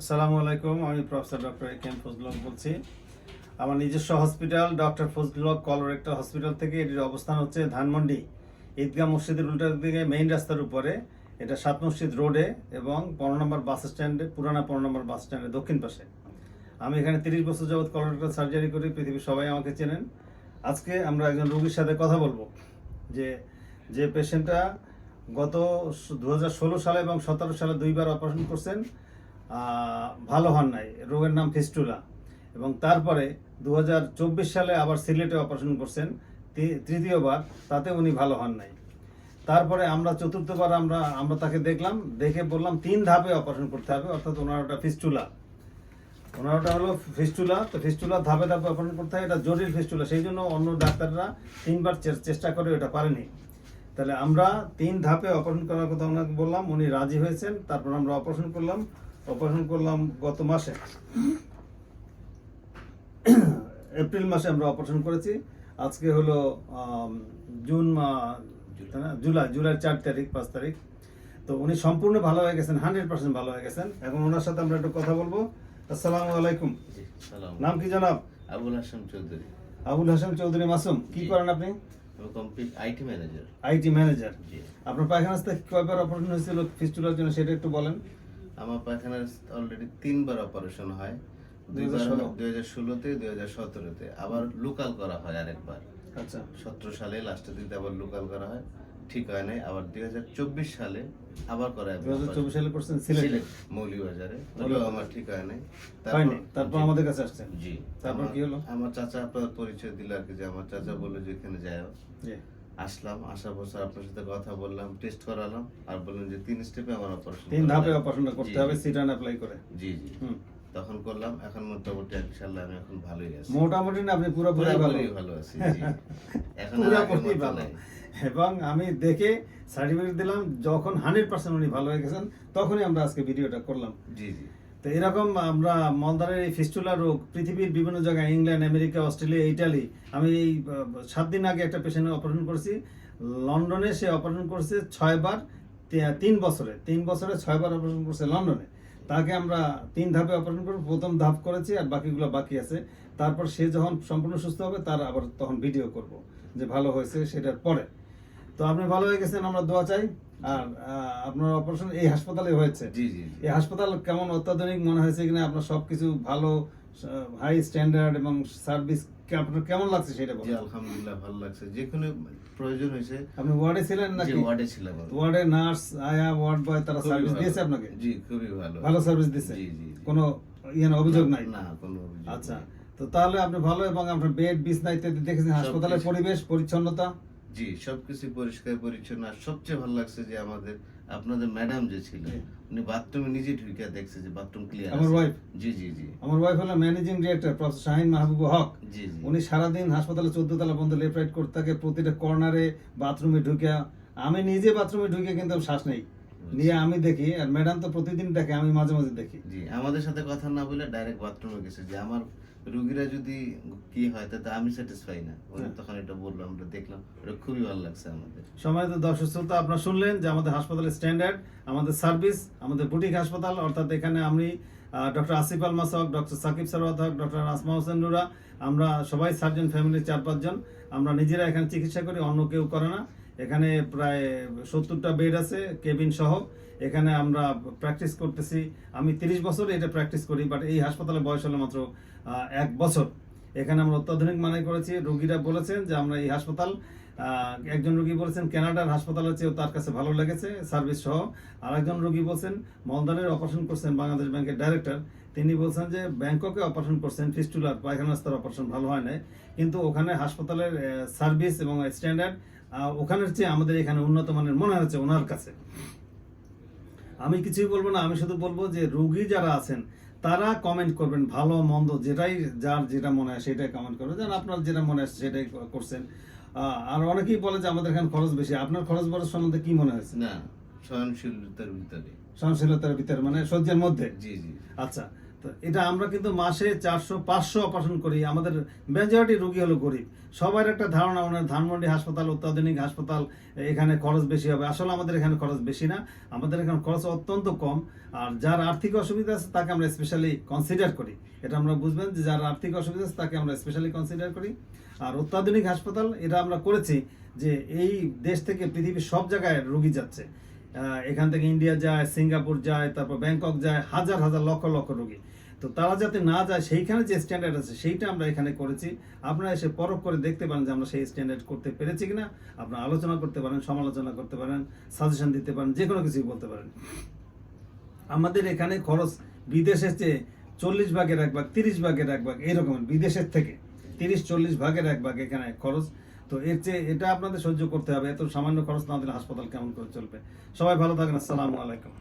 আসসালামু আলাইকুম, আমি professor doctor A K M Fazlul Haque বলছি। আমার নিজস্ব hospital, doctor Fazlul Haque colorectal hospital থেকে এটির অবস্থান হচ্ছে ধানমন্ডি, ঈদগাহ মসজিদের উল্টার দিকে মেইন রাস্তার উপরে। এটা সাত মসজিদ রোডে এবং পনেরো নম্বর বাস স্ট্যান্ডে, পুরানা পনেরো নম্বর বাস স্ট্যান্ডের দক্ষিণ পাশে। আমি এখানে তিরিশ বছর যাবৎ কলোরেক্টাল সার্জারি করি, পৃথিবীর সবাই আমাকে চেনেন। আজকে আমরা একজন রোগীর সাথে কথা বলব, যে যে পেশেন্টটা গত দু হাজার ষোলো সালে এবং সতেরো সালে দুইবার অপারেশন করছেন। ভালো হন নাই। রোগের নাম ফিস্টুলা। এবং তারপরে দু হাজার চব্বিশ সালে আবার সিলেটে অপারেশন করছেন। তৃতীয়বার, তাতে উনি ভালো হন নাই। তারপরে আমরা, চতুর্থবার আমরা আমরা তাকে দেখলাম। দেখে বললাম, তিন ধাপে অপারেশন করতে হবে, অর্থাৎ ওনার ওটা ফিস্টুলা। ওনার ওটা হলো ফিস্টুলা। তো ফিস্টুলা ধাপে ধাপে অপারেশন করতে হয়, এটা জটিল ফিস্টুলা। সেই জন্য অন্য ডাক্তাররা তিনবার চেষ্টা করে এটা পারেনি। তাহলে আমরা তিন ধাপে অপারেশন করার কথা ওনাকে বললাম, উনি রাজি হয়েছেন। তারপর আমরা অপারেশন করলাম। অপারেশন করলাম গত মাসে। এপ্রিল মাসে আমরা অপারেশন করেছি। আজকে হলো জুন মা- জুলাই জুলাই চার তারিখ পাঁচ তারিখ। তো উনি সম্পূর্ণ ভালো হয়ে গেছেন হান্ড্রেড পার্সেন্ট ভালো হয়ে গেছেন। এখন ওনার সাথে আমরা একটু কথা বলব। আসসালামু আলাইকুম। নাম কি জনাব? আবুল হাসান চৌধুরী। আবুল হাসান চৌধুরী মাসুম কি করেন আপনি? IT manager. IT manager. জি। আপনার পায়খানা থেকে কয়বার অপারেশন হয়েছিল ফিস্টুলার জন্য সেটা একটু বলেন। আমার পায়খানার অলরেডি তিনবার অপারেশন হয়। দুইবার দুই হাজার ষোলোতে দুই হাজার সতেরোতে। আবার লোকাল করা হয় আরেকবার। আচ্ছা। সতেরো সালে লাস্টের দিকে আবার লোকাল করা হয়। ঠিক হয় নাই। আবার দুই হাজার চব্বিশ সালে আবার করা হয়। দু হাজার চব্বিশ সালে করছেন সিলেটে মৌলিবাজারে। আমার ঠিক হয় নাই। তারপর আমাদের কাছে আসছেন। জি। তারপর কি হলো? আমার চাচা আপনার পরিচয় দিল আর কি যে আমার চাচা বলল যে এখানে জি। আসলাম আসার বছর আপনার সাথে কথা বললাম টেস্ট করালাম আর বললেন যে তিন স্টেপে আমার অপারেশন তিন ধাপে অপারেশনটা করতে হবে সিটান অ্যাপ্লাই করে। জি জি। তখন করলাম এখন মোটামুটি ইনশাআল্লাহ আমি এখন ভালোই আছি। মোটামুটি না আপনি পুরোপুরি ভালো পুরোপুরি ভালো। আছি জি। এখন পুরোপুরি ভালো। এবং আমি দেখে সার্টিফিকেট দিলাম যখন হান্ড্রেড পার্সেন্ট উনি ভালো হয়ে গেছেন তখনই আমরা আজকে ভিডিওটা করলাম। জি জি। তো এরকম আমরা মলদারের এই ফিস্টুলা রোগ পৃথিবীর বিভিন্ন জায়গায়, ইংল্যান্ড, আমেরিকা, অস্ট্রেলিয়া, ইটালি, আমি এই সাত দিন আগে একটা পেশেন্টের অপারেশন করেছি। লন্ডনে সে অপারেশন করছে ছয়বার তিন বছরে তিন বছরে ছয়বার অপারেশন করছে লন্ডনে। তাকে আমরা তিন ধাপে অপারেশন করে প্রথম ধাপ করেছি আর বাকিগুলো বাকি আছে। তারপর সে যখন সম্পূর্ণ সুস্থ হবে, তার আবার তখন ভিডিও করব যে ভালো হয়েছে সেটার পরে। তো আপনি ভালো হয়ে গেছেন, আমরা দোয়া চাই। আপনার অপারেশন এই হাসপাতালে হয়েছে। জি জি। এই হাসপাতাল কেমন অত্যাধুনিক মনে হয়েছে কিনা? আপনার সবকিছু ভালো হাই স্ট্যান্ডার্ড এবং সার্ভিস আপনার কেমন লাগছে সেটা বলুন। আলহামদুলিল্লাহ ভালো লাগছে। যে কোনো প্রয়োজন হয়েছে আপনি ওয়ার্ডে ছিলেন নাকি? ওয়ার্ডে ছিলাম ওয়ার্ডে নার্স আয়া ওয়ার্ড বয় তারা সার্ভিস দিয়েছে আপনাকে? জি খুবই ভালো। ভালো সার্ভিস দিয়েছে? জি জি। কোনো ইয়ে না, অভিযোগ নাই? না কোনো অভিযোগ আচ্ছা। তো তাহলে আপনি ভালো এবং আপনার বেড বিছনা ইত্যাদি দেখেছেন। হাসপাতালের পরিবেশ পরিচ্ছন্নতা? জি সবকিছু পরিষ্কার পরিচ্ছন্ন। আর সবচেয়ে ভালো লাগছে যে আমাদের আপনাদের ম্যাডাম যে ছিল উনি বাথরুমে নিজে ঢুকে দেখছে যে বাথরুম ক্লিয়ার আমার wife? জি জি জি। আমার ওয়াইফ হলো managing director professor Shahin Mahbub Haque. জি জি। উনি সারাদিন হাসপাতালে চোদ্দ তলা পর্যন্ত লেফট রাইট করতে থাকে প্রতিটা কর্নারে বাথরুমে ঢুকে আমি নিজে বাথরুমে ঢুকে কিন্তু শ্বাস নেই। নিয়ে আমি দেখি আর ম্যাডাম তো প্রতিদিন দেখে আমি মাঝে মাঝে দেখি। জি আমাদের সাথে কথা না বলে ডাইরেক্ট বাথরুমে গেছে। যে আমার রুগীরা যদি কি হয় তাতে আমি স্যাটিসফাই না। হ্যাঁ। তখন এটা বলল আমরা দেখলাম। এটা খুবই ভালো লাগছে আমাদের। সময় তো দর্শক শ্রোতা আপনারা শুনলেন যে আমাদের হাসপাতালের স্ট্যান্ডার্ড আমাদের সার্ভিস আমাদের বুটিক হাসপাতাল অর্থাৎ এখানে আমি doctor Asif Al Masuk doctor Sakib Sarwat Haque doctor Asma Hossain Nura আমরা সবাই সার্জন ফ্যামিলির চার পাঁচজন। আমরা নিজেরা এখানে চিকিৎসা করি অন্য কেউ করে না। এখানে প্রায় সত্তরটা বেড আছে, কেবিন সহ। এখানে আমরা প্র্যাকটিস করতেছি। আমি তিরিশ বছর এটা প্র্যাকটিস করি বাট এই হাসপাতালে বয়স হলো মাত্র এক বছর। এখানে আমরা অত্যাধুনিক মানে করেছি। রোগীরা বলেছেন যে আমরা এই হাসপাতাল একজন রোগী বলেছেন, কানাডার হাসপাতালের চেয়েও তার কাছে ভালো লেগেছে, সার্ভিস সহ। আর একজন রোগী বলছেন মলদানের অপারেশন করছেন বাংলাদেশ ব্যাংকের ডাইরেক্টর। তিনি বলছেন যে, ব্যাংককে অপারেশন করছেন, ফিস্টুলার পায়খানা রাস্তার অপারেশন ভালো হয় নাই। কিন্তু ওখানে হাসপাতালের সার্ভিস এবং স্ট্যান্ডার্ড ওখানের চেয়ে আমাদের এখানে উন্নত মানের মনে হচ্ছে ওনার কাছে। আমি কিছুই বলব না আমি শুধু বলব যে রোগী যারা আছেন তারা কমেন্ট করবেন ভালো মন্দ যেটাই যার যেটা মনে হয় সেটাই কমেন্ট করবেন। যেন আপনার যেটা মনে হয় সেটাই করছেন। আর অনেকেই বলে যে আমাদের এখানে খরচ বেশি। আপনার খরচ বড় সম্বন্ধে কি মনে হয়েছে? না সহনশীলতার ভিতরে। সহনশীলতার ভিতরে মানে সহ্যের মধ্যে? জি জি। আচ্ছা। এটা আমরা কিন্তু মাসে চারশো, পাঁচশো অপারেশন করি। আমাদের মেজরিটি রুগী হলো গরিব। সবার একটা ধারণা মানে ধানমন্ডি হাসপাতাল, অত্যাধুনিক হাসপাতাল, এখানে খরচ বেশি হবে। আসলে আমাদের এখানে খরচ বেশি না। আমাদের এখানে খরচ অত্যন্ত কম। আর যার আর্থিক অসুবিধা আছে, তাকে আমরা স্পেশালি কনসিডার করি। এটা আমরা বুঝবেন যে যার আর্থিক অসুবিধা আছে, তাকে আমরা স্পেশালি কনসিডার করি। আর অত্যাধুনিক হাসপাতাল, এটা আমরা করেছি যে এই দেশ থেকে পৃথিবীর সব জায়গায় রুগী যাচ্ছে। এখান থেকে ইন্ডিয়া যায় সিঙ্গাপুর যায়, তারপর ব্যাংকক যায়, হাজার হাজার, লক্ষ লক্ষ রোগী। তো তারা যাতে না যায়, সেইখানে যে স্ট্যান্ডার্ড আছে, সেইটা আমরা এখানে করেছি। আপনারা এসে পরখ করে দেখতে পারেন যে আমরা সেই স্ট্যান্ডার্ড করতে পেরেছি কিনা। আপনারা আলোচনা করতে পারেন, সমালোচনা করতে পারেন সাজেশন দিতে পারেন, যে কোনো কিছুই বলতে পারেন। আমাদের এখানে খরচ বিদেশের চেয়ে চল্লিশ ভাগের এক ভাগ, তিরিশ ভাগের এক ভাগ, এরকম বিদেশের থেকে। তিরিশ, চল্লিশ ভাগের এক ভাগ এখানে খরচ। তো এর চেয়ে এটা আপনাদের সহ্য করতে হবে। এত সামান্য খরচ না দিলে হাসপাতাল কেমন করে চলবে? সবাই ভালো থাকেন। আসসালামু আলাইকুম।